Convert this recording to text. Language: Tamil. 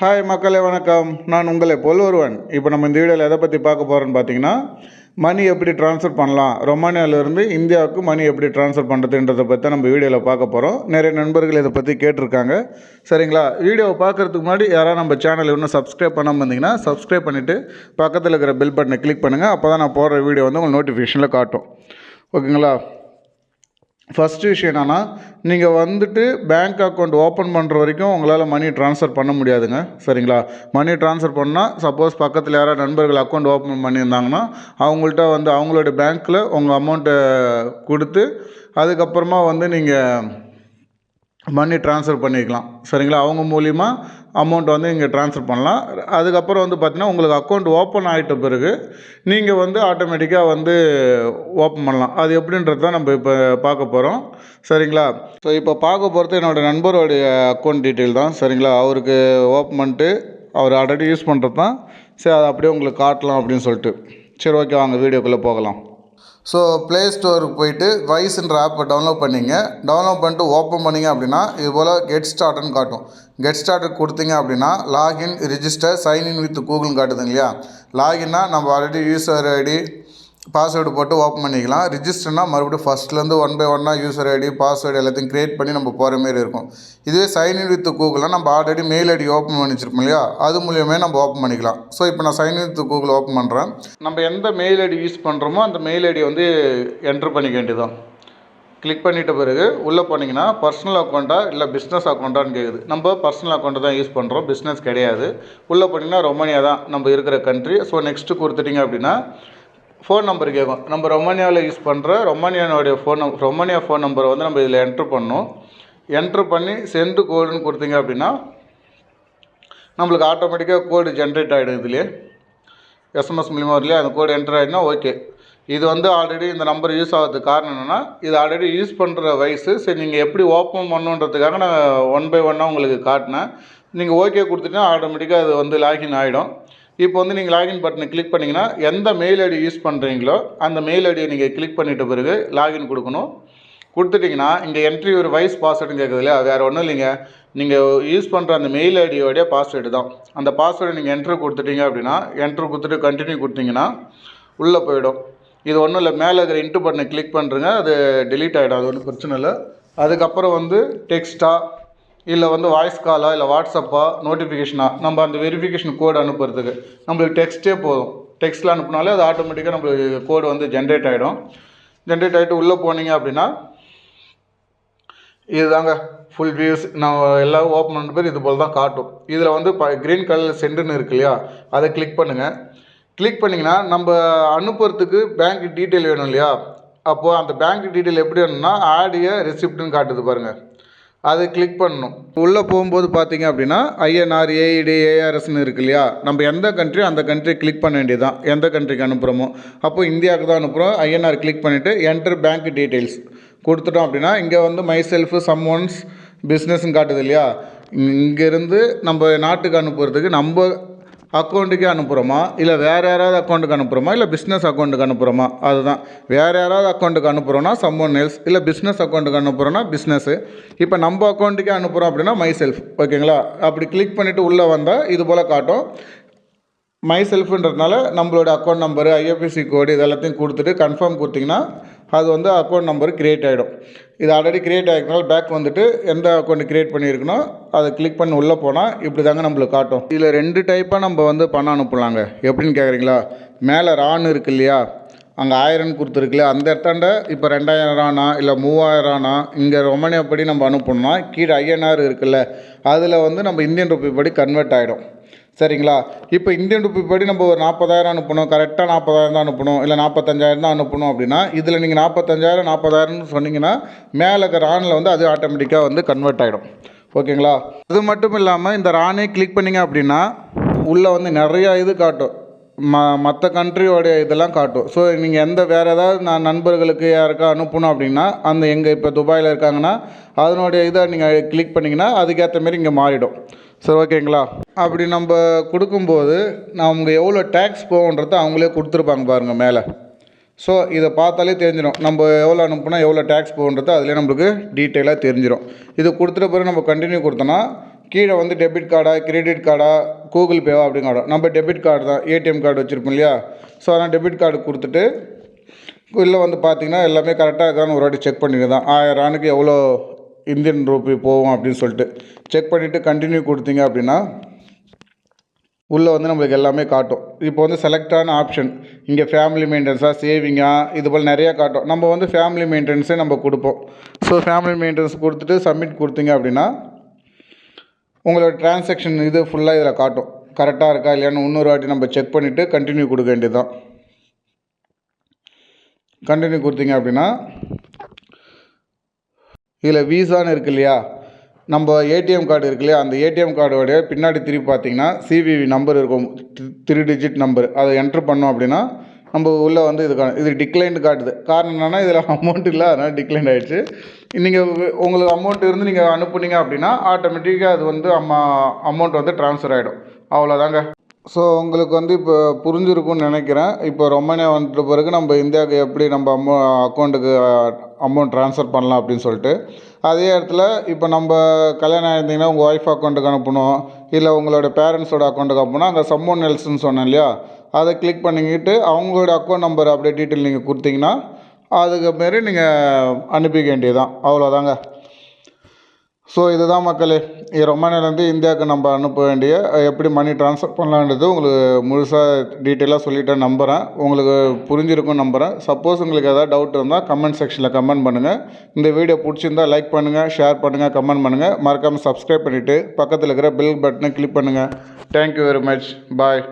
ஹாய் மக்களே வணக்கம். நான் உங்களை போல் ஒருவன். இப்போ நம்ம இந்த வீடியோவில் எதை பற்றி பார்க்க போகிறோன்னு பார்த்தீங்கன்னா மணி எப்படி ட்ரான்ஸ்ஃபர் பண்ணலாம்? ரொமானியாவிலேருந்து இந்தியாவுக்கு மணி எப்படி ட்ரான்ஸ்ஃபர் பண்ணுறதுன்றதை பற்றி தான் நம்ம வீடியோவில் பார்க்க போகிறோம் நிறைய நண்பர்கள் இதை பற்றி கேட்டிருக்காங்க. சரிங்களா? வீடியோவை பார்க்குறதுக்கு முன்னாடி யாராவது நம்ம சேனல் இன்னும் சப்ஸ்கிரைப் பண்ணாமல் இருந்தீங்கன்னா சப்ஸ்கிரைப் பண்ணிவிட்டு பக்கத்தில் இருக்கிற பெல் பட்டனை கிளிக் பண்ணுங்கள் அப்போ தான் நான் போடுற வீடியோ வந்து உங்களுக்கு நோட்டிஃபிகேஷனில் காட்டும். ஓகேங்களா ஃபஸ்ட்டு விஷயம் என்னென்னா நீங்கள் வந்துட்டு பேங்க் அக்கௌண்ட் ஓப்பன் பண்ணுற வரைக்கும் உங்களால் மணி ட்ரான்ஸ்ஃபர் பண்ண முடியாதுங்க. சரிங்களா? மணி ட்ரான்ஸ்ஃபர் பண்ணால் சப்போஸ் பக்கத்தில் யாராவது நண்பர்கள் அக்கௌண்ட் ஓப்பன் பண்ணியிருந்தாங்கன்னா அவங்கள்ட்ட வந்து அவங்களோட பேங்க்கில் உங்கள் அமௌண்ட்டை கொடுத்து அதுக்கப்புறமா வந்து நீங்கள் மணி ட்ரான்ஸ்ஃபர் பண்ணிக்கலாம். சரிங்களா? அவங்க மூலிமா அமௌண்ட் வந்து இங்கே ட்ரான்ஸ்ஃபர் பண்ணலாம். அதுக்கப்புறம் வந்து பார்த்திங்கன்னா உங்களுக்கு அக்கௌண்ட் ஓப்பன் ஆகிட்ட பிறகு நீங்கள் வந்து ஆட்டோமேட்டிக்காக வந்து ஓப்பன் பண்ணலாம். அது எப்படின்றது தான் நம்ம இப்போ பார்க்க போகிறோம் சரிங்களா? ஸோ இப்போ பார்க்க போகிறது என்னோடய நண்பருடைய அக்கௌண்ட் டீட்டெயில் தான். சரிங்களா? அவருக்கு ஓப்பன் பண்ணிட்டு அவர் ஆல்ரெடி யூஸ் பண்ணுறது தான். சரி அதை அப்படியே உங்களுக்கு காட்டலாம் அப்படின்னு சொல்லிட்டு. சரி ஓகே வாங்க வீடியோக்குள்ளே போகலாம். ஸோ ப்ளே ஸ்டோருக்கு போயிட்டு வைஸ்ன்ற ஆப்பை டவுன்லோட் பண்ணிங்க. டவுன்லோட் பண்ணிட்டு ஓப்பன் பண்ணிங்க அப்படின்னா இது போல் கெட் ஸ்டார்ட்னு காட்டும். கெட் ஸ்டார்ட் கொடுத்தீங்க அப்படின்னா login register sign in with கூகுள்னு காட்டுதுங்க இல்லையா? லாகின்னா நம்ம ஆல்ரெடி யூசர் ஐடி பாஸ்வேர்டு போட்டு ஓப்பன் பண்ணிக்கலாம். ரிஜிஸ்டர்னா மறுபடியும் ஃபஸ்ட்லேருந்து ஒன் பை ஒன்னாக யூசர் ஐடி பாஸ்வேர்டு எல்லாத்தையும் க்ரியேட் பண்ணி நம்ம போகிற மாரி இருக்கும். இதுவே சைன்இன் வித் கூகுள்னா நம்ம ஆல்ரெடி மெயில் ஐடி ஓப்பன் பண்ணி வச்சிருப்போம் இல்லையா? அது மூலியமே நம்ம ஓப்பன் பண்ணிக்கலாம். ஸோ இப்போ நான் சைன் வித் கூகுள் ஓப்பன் பண்ணுறேன் நம்ம எந்த மெயில் ஐடி யூஸ் பண்ணுறோமோ அந்த மெயில் ஐடி வந்து என்ட்ரு பண்ணிக்க வேண்டியதான் கிளிக் பண்ணிட்ட பிறகு உள்ளே போனீங்கன்னா பர்சனல் அக்கௌண்ட்டா இல்லை பிஸ்னஸ் அக்கௌண்ட்டான்னு கேட்குது நம்ம பர்சனல் அக்கௌண்ட்டை தான் யூஸ் பண்ணுறோம் பிஸ்னஸ் கிடையாது. உள்ளே போனீங்கன்னா ரொமானியா தான் நம்ம இருக்கிற கண்ட்ரி ஸோ நெக்ஸ்ட்டு கொடுத்துட்டிங்க அப்படின்னா ஃபோன் நம்பர் கேட்கும் நம்ம ரொமானியாவில் யூஸ் பண்ணுற ரொமானியானுடைய ஃபோன் நம் ரொமானியா ஃபோன் நம்பரை வந்து நம்ம இதில் என்ட்ரு பண்ணணும் என்ட்ரு பண்ணி சென்டு கோடுன்னு கொடுத்தீங்க அப்படின்னா நம்மளுக்கு ஆட்டோமேட்டிக்காக கோடு ஜென்ரேட் ஆகிடும் இதுலேயே எஸ்எம்எஸ் மூலிமா இல்லையா? அந்த கோடு என்ட்ரு ஆகிடுனா ஓகே இது வந்து ஆல்ரெடி இந்த நம்பர் யூஸ் ஆகிறதுக்கு காரணம் என்னென்னா இது ஆல்ரெடி யூஸ் பண்ணுற வயசு. சரி நீங்கள் எப்படி ஓப்பன் பண்ணுன்றதுக்காக நான் ஒன் பை ஒன்னாக உங்களுக்கு காட்டினேன். நீங்கள் ஓகே கொடுத்துட்டா ஆட்டோமேட்டிக்காக அது வந்து லாகின் ஆகிடும் இப்போ வந்து நீங்கள் லாகின் பட்டனை கிளிக் பண்ணிங்கன்னா எந்த மெயில் ஐடி யூஸ் பண்ணுறீங்களோ அந்த மெயில் ஐடியை நீங்கள் கிளிக் பண்ணிட்ட பிறகு லாகின் கொடுக்கணும். கொடுத்துட்டிங்கன்னா இங்கே என்ட்ரி ஒரு வைஸ் பாஸ்வேர்டுன்னு கேட்குது இல்லையா வேறு ஒன்றும் இல்லைங்க. நீங்கள் யூஸ் பண்ணுற அந்த மெயில் ஐடியோடைய பாஸ்வேர்டு தான். அந்த பாஸ்வேர்டு நீங்கள் என்ட்ரு கொடுத்துட்டீங்க அப்படின்னா என்ட்ரு கொடுத்துட்டு கண்டினியூ கொடுத்தீங்கன்னா உள்ளே போயிடும். இது ஒன்றும் இல்லை மேலே இருக்கிற இன்ட்டு பட்டனை கிளிக் பண்ணுறங்க அது டிலீட் ஆகிடும் அது ஒன்றும் பிரச்சனை இல்லை. அதுக்கப்புறம் வந்து டெக்ஸ்ட்டாக இல்லை வந்து வாய்ஸ் காலா இல்லை வாட்ஸ்அப்பா நோட்டிஃபிகேஷனா நம்ம அந்த வெரிஃபிகேஷன் கோடு அனுப்புறதுக்கு. நம்மளுக்கு டெக்ஸ்ட்டே போதும். டெக்ஸ்ட்டில் அனுப்புனாலே அது ஆட்டோமேட்டிக்காக நம்மளுக்கு கோடு வந்து ஜென்ரேட் ஆகிடும் ஜென்ரேட் ஆகிட்டு உள்ளே போனீங்க அப்படின்னா இதுதாங்க ஃபுல் வியூஸ் நான் எல்லாம் ஓப்பன் பண்ண பேர் இது போல் தான் காட்டும். இதில் வந்து இப்போ க்ரீன் கலர் சென்டுன்னு இருக்கு இல்லையா? அதை கிளிக் பண்ணுங்கள் கிளிக் பண்ணிங்கன்னா நம்ம அனுப்புறதுக்கு பேங்க் டீட்டெயில் வேணும் இல்லையா? அப்போது அந்த பேங்க் டீட்டெயில் எப்படி வேணும்னா ஆடிய ரெசிப்ட்னு காட்டுது பாருங்கள் அதை கிளிக் பண்ணணும். உள்ளே போகும்போது பார்த்தீங்க அப்படின்னா ஐஎன்ஆர் ஏஇடி ஏஆர்எஸ்னு இருக்கு இல்லையா? நம்ம எந்த கண்ட்ரி அந்த கண்ட்ரி கிளிக் பண்ண வேண்டியதுதான். எந்த கண்ட்ரிக்கு அனுப்புகிறோமோ அப்போ இந்தியாவுக்கு தான் அனுப்புகிறோம் ஐஎன்ஆர் கிளிக் பண்ணிவிட்டு என்டர் பேங்க் டீட்டெயில்ஸ் கொடுத்துட்டோம் அப்படின்னா இங்கே வந்து மை செல்ஃபு சம் ஒன்ஸ் பிஸ்னஸ்ன்னு காட்டுது இல்லையா? இங்கேருந்து நம்ம நாட்டுக்கு அனுப்புறதுக்கு நம்ம அக்கௌண்ட்டுக்கே அனுப்புகிறோமா இல்லை வேறு யாராவது அக்கௌண்ட்டுக்கு அனுப்புகிறோமா இல்லை பிஸ்னஸ் அக்கௌண்ட்டுக்கு அனுப்புகிறோமா அதுதான். வேறு யாராவது அக்கௌண்ட்டுக்கு அனுப்புகிறோன்னா சம்மன் எல்ஸ் இல்லை பிஸ்னஸ் அக்கௌண்ட்டுக்கு அனுப்புகிறோன்னா பிஸ்னஸ்ஸு இப்போ நம்ம அக்கௌண்ட்டுக்கே அனுப்புகிறோம் அப்படின்னா மை செல்ஃப் ஓகேங்களா? அப்படி கிளிக் பண்ணிவிட்டு உள்ளே வந்தால் இது போல் காட்டும். மை செல்ஃபுன்றதுனால நம்மளோட அக்கௌண்ட் நம்பரு ஐஎஃப்எஸ்சி கோடு இது எல்லாத்தையும் கொடுத்துட்டு கன்ஃபார்ம் கொடுத்தீங்கன்னா அது வந்து அக்கௌண்ட் நம்பர் க்ரியேட் ஆகிடும் இது ஆல்ரெடி க்ரியேட் ஆகிருக்கனால பேக் வந்துட்டு எந்த அக்கௌண்ட் க்ரியேட் பண்ணியிருக்கனோ அதை கிளிக் பண்ணி உள்ளே போனால் இப்படி தாங்க நம்மளுக்கு காட்டும். இதில் ரெண்டு டைப்பாக நம்ம வந்து பணம் அனுப்பலாங்க. எப்படின்னு கேட்குறீங்களா மேலே ரான் இருக்கு இல்லையா? அங்கே ஆயிரம்னு கொடுத்துருக்குல அந்த இடத்தாண்ட இப்போ ரெண்டாயிரம் ரானா இல்லை மூவாயிரம் ரானா இங்கே ரொமானியா படி நம்ம அனுப்பணும்னா கீழே ஐஎன்ஆர் இருக்குல்ல அதில் வந்து நம்ம இந்தியன் ருப்பி படி கன்வெர்ட் ஆகிடும் சரிங்களா? இப்போ இந்தியன் ருப்பி படி நம்ம ஒரு நாற்பதாயிரம் அனுப்பணும். கரெக்டாக நாற்பதாயிரம் தான் அனுப்பணும். இல்லை நாற்பத்தஞ்சாயிரம் தான் அனுப்பணும் அப்படின்னா இதில் நீங்கள் நாற்பத்தஞ்சாயிரம் நாற்பதாயிரம்னு சொன்னீங்கன்னா மேலே இருக்கிற ரானில் வந்து அது ஆட்டோமேட்டிக்காக வந்து கன்வெர்ட் ஆகிடும் ஓகேங்களா? அது மட்டும் இல்லாமல் இந்த ரானே கிளிக் பண்ணிங்க அப்படின்னா உள்ளே வந்து நிறையா இது காட்டும். ம மற்ற கண்ட்ரியோடைய இதெல்லாம் காட்டும். ஸோ நீங்கள் எந்த வேறு ஏதாவது நான் நண்பர்களுக்கு யாருக்கா அனுப்பணும் அப்படின்னா அந்த எங்கே இப்போ துபாயில் இருக்காங்கன்னா அதனுடைய இதை நீங்கள் கிளிக் பண்ணிங்கன்னா அதுக்கேற்ற மாரி இங்கே மாறிடும். சரி ஓகேங்களா? அப்படி நம்ம கொடுக்கும்போது நமக்கு எவ்வளோ டேக்ஸ் போகுன்றதை அவங்களே கொடுத்துருப்பாங்க பாருங்கள் மேலே. ஸோ இதை பார்த்தாலே தெரிஞ்சிடும். நம்ம எவ்வளோ அனுப்புனா எவ்வளோ டேக்ஸ் போகுன்றது அதிலே நம்மளுக்கு டீட்டெயிலாக தெரிஞ்சிடும் இது கொடுத்துட்ட பிறகு நம்ம கண்டினியூ கொடுத்தோன்னா கீழே வந்து டெபிட் கார்டா கிரெடிட் கார்டா கூகுள் பேவா அப்படின்னு காட்டும் நம்ம டெபிட் கார்டு தான் ஏடிஎம் கார்டு வச்சுருப்போம் இல்லையா? ஸோ அதனால் டெபிட் கார்டு கொடுத்துட்டு உள்ளே வந்து பார்த்தீங்கன்னா எல்லாமே கரெக்டாக இருக்கான்னு ஒரு வாட்டி செக் பண்ணிட்டு தான். ஆயிரம் ஆணுக்கு எவ்வளோ இந்தியன் ரூபி போகும் அப்படின்னு சொல்லிட்டு செக் பண்ணிவிட்டு கண்டினியூ கொடுத்தீங்க அப்படின்னா உள்ளே வந்து நம்மளுக்கு எல்லாமே காட்டும். இப்போ வந்து செலக்டான ஆப்ஷன் இங்கே ஃபேமிலி மெயின்டெனன்ஸாக சேவிங்கா இது போல் நிறையா காட்டும். நம்ம வந்து ஃபேமிலி மெயின்டெனன்ஸே நம்ம கொடுப்போம். ஸோ ஃபேமிலி மெயின்டெனன்ஸ் கொடுத்துட்டு சப்மிட் கொடுத்தீங்க அப்படின்னா உங்களோட டிரான்சாக்ஷன் இது ஃபுல்லாக இதில் காட்டும். கரெக்டாக இருக்கா இல்லையான்னு இன்னொரு வாட்டி நம்ம செக் பண்ணிவிட்டு கண்டினியூ கொடுக்க வேண்டியது தான் கண்டினியூ கொடுத்தீங்க அப்படின்னா இதில் வீசான்னு இருக்கு இல்லையா? நம்ம ஏடிஎம் கார்டு இருக்கு இல்லையா? அந்த ஏடிஎம் கார்டோடைய பின்னாடி திருப்பி பார்த்தீங்கன்னா சிவிவி நம்பர் இருக்கும். த்ரீ டிஜிட் நம்பர் அதை என்ட்ரு பண்ணோம் அப்படின்னா நம்ம உள்ளே வந்து இது கா- இது டிக்ளைன்டு காட்டுது. காரணம் என்னென்னா இதில் அமௌண்ட் இல்லை அதனால் டிக்ளைன் ஆகிடுச்சு நீங்கள் உங்களுக்கு அமௌண்ட் இருந்து நீங்கள் அனுப்புனீங்க அப்படின்னா ஆட்டோமேட்டிக்காக அது வந்து அம்மா அமௌண்ட் வந்து ட்ரான்ஸ்ஃபர் ஆகிடும் அவ்வளோதாங்க ஸோ உங்களுக்கு வந்து இப்போ புரிஞ்சிருக்கும்னு நினைக்கிறேன். இப்போ ரொமானியா வந்துட்ட பிறகு நம்ம இந்தியாவுக்கு எப்படி நம்ம அமௌ அக்கௌண்ட்டுக்கு அமௌண்ட் ட்ரான்ஸ்ஃபர் பண்ணலாம் அப்படின்னு சொல்லிட்டு அதே இடத்துல இப்போ நம்ம கல்யாணம் ஆயிருந்தீங்கன்னா உங்கள் ஒய்ஃப் அக்கௌண்ட்டுக்கு அனுப்பணும். இல்லை உங்களோட பேரண்ட்ஸோட அக்கௌண்ட்டுக்கு அனுப்பணும் அங்கே சம்மோன் நெல்ஸ்ன்னு சொன்னேன் இல்லையா? அதை கிளிக் பண்ணிக்கிட்டு அவங்களோட அக்கௌண்ட் நம்பர் அப்படியே டீட்டெயில் நீங்கள் கொடுத்தீங்கன்னா அதுக்கு மாரி நீங்கள் அனுப்பிக்க வேண்டியதுதான். அவ்வளோதாங்க ஸோ இதுதான் மக்களே ரொம்ப ரொமானியாலேருந்து இந்தியாவுக்கு நம்ம அனுப்ப வேண்டிய எப்படி மணி ட்ரான்ஸ்ஃபர் பண்ணலான்றது உங்களுக்கு முழுசாக டீட்டெயிலாக சொல்லிட்டேன் நம்புகிறேன் உங்களுக்கு புரிஞ்சிருக்கும் நம்புகிறேன் சப்போஸ் உங்களுக்கு எதாவது டவுட் இருந்தால் கமெண்ட் செக்ஷனில் கமெண்ட் பண்ணுங்கள் இந்த வீடியோ பிடிச்சிருந்தா லைக் பண்ணுங்கள் ஷேர் பண்ணுங்கள் கமெண்ட் பண்ணுங்கள் மறக்காமல் சப்ஸ்கிரைப் பண்ணிவிட்டு பக்கத்தில் இருக்கிற பெல் பட்டனை கிளிக் பண்ணுங்கள் தேங்க்யூ வெரி மச் பாய்